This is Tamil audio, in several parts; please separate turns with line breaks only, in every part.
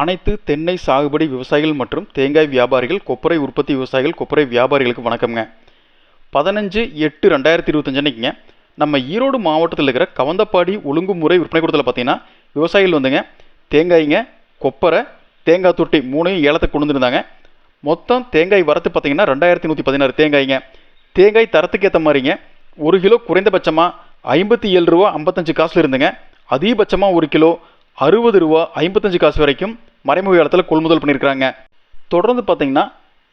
அனைத்து தென்னை சாகுபடி விவசாயிகள் மற்றும் தேங்காய் வியாபாரிகள் கொப்பரை உற்பத்தி விவசாயிகள் கொப்பரை வியாபாரிகளுக்கு வணக்கம்ங்க. பதினஞ்சு எட்டு ரெண்டாயிரத்தி இருபத்தஞ்சு அன்னைக்குங்க நம்ம ஈரோடு மாவட்டத்தில் இருக்கிற கவந்தப்பாடி ஒழுங்குமுறை விற்பனை கூடத்தில் பார்த்தீங்கன்னா விவசாயிகள் வந்துங்க தேங்காய்ங்க கொப்பரை தேங்காய் தொட்டி மூணையும் ஏலத்துக்கு கொண்டு வந்துருந்தாங்க. மொத்தம் தேங்காய் வரத்து பார்த்தீங்கன்னா ரெண்டாயிரத்தி நூற்றி பதினாறு தேங்காய்ங்க. தேங்காய் தரத்துக்கு ஏற்ற மாதிரிங்க ஒரு கிலோ குறைந்தபட்சமாக ஐம்பத்தி ஏழு ரூபா ஐம்பத்தஞ்சு காசில் இருந்துங்க. அதிகபட்சமாக ஒரு கிலோ அறுபது ரூபா ஐம்பத்தஞ்சு காசு வரைக்கும் மறைமுக இடத்துல கொள்முதல் பண்ணியிருக்கிறாங்க. தொடர்ந்து பார்த்தீங்கன்னா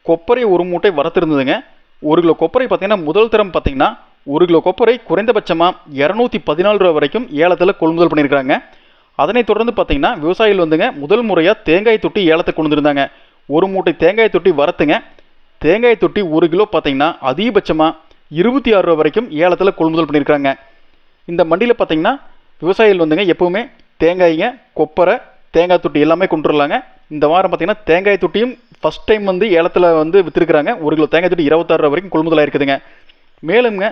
கொப்பரை ஒரு மூட்டை வரத்திருந்ததுங்க. ஒரு கிலோ கொப்பரை பார்த்தீங்கன்னா முதல் தரம் பார்த்தீங்கன்னா ஒரு கிலோ கொப்பரை குறைந்தபட்சமாக இரநூத்தி பதினாலு ரூபா வரைக்கும் ஏலத்தில் கொள்முதல் பண்ணியிருக்கிறாங்க. அதனை தொடர்ந்து பார்த்தீங்கன்னா விவசாயிகள் வந்துங்க முதல் முறையாக தேங்காய் தொட்டி ஏலத்தை கொண்டு வந்திருந்தாங்க. ஒரு மூட்டை தேங்காய் தொட்டி வரத்துங்க. தேங்காய் தொட்டி ஒரு கிலோ பார்த்தீங்கன்னா அதிகபட்சமாக இருபத்தி ஆறு ரூபா வரைக்கும் ஏலத்தில் கொள்முதல் பண்ணியிருக்காங்க இந்த மண்டியில் பார்த்தீங்கன்னா விவசாயிகள் வந்துங்க எப்போவுமே தேங்காய்ங்க கொப்பரை தேங்காய் தொட்டி எல்லாமே கொண்டு வரலாங்க இந்த வாரம் பார்த்தீங்கன்னா தேங்காய் தொட்டியும் ஃபஸ்ட் டைம் வந்து ஏலத்தில் வந்து விற்றுருக்குறாங்க ஒரு கிலோ தேங்காய் தொட்டி இருபத்தாறு ரூபா வரைக்கும் கொள்முதலாக இருக்குதுங்க மேலும்ங்க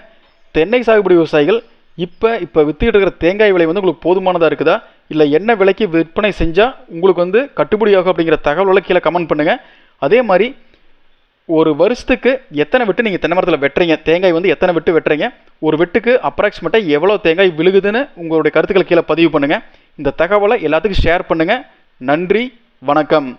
தென்னை சாகுபடி விவசாயிகள் இப்போ இப்போ விற்றுக்கிட்டு இருக்கிற தேங்காய் விலை வந்து உங்களுக்கு போதுமானதாக இருக்குதா? இல்லை என்ன விலைக்கு விற்பனை செஞ்சால் உங்களுக்கு வந்து கட்டுப்படியாகும் அப்படிங்கிற தகவல்களை கீழே கமெண்ட் பண்ணுங்கள் அதே மாதிரி ஒரு வருஷத்துக்கு எத்தனை வெட்டு நீங்கள் தென்னை மரத்தில் வெட்டுறீங்க? தேங்காய் வந்து எத்தனை வெட்டு வெட்டுறீங்க? ஒரு வெட்டுக்கு அப்ராக்சிமேட்டாக எவ்வளோ தேங்காய் விழுகுதுன்னு உங்களுடைய கருத்துக்களை கீழே பதிவு பண்ணுங்கள் இந்த தகவலை எல்லாத்துக்கும் ஷேர் பண்ணுங்கள் நன்றி வணக்கம்.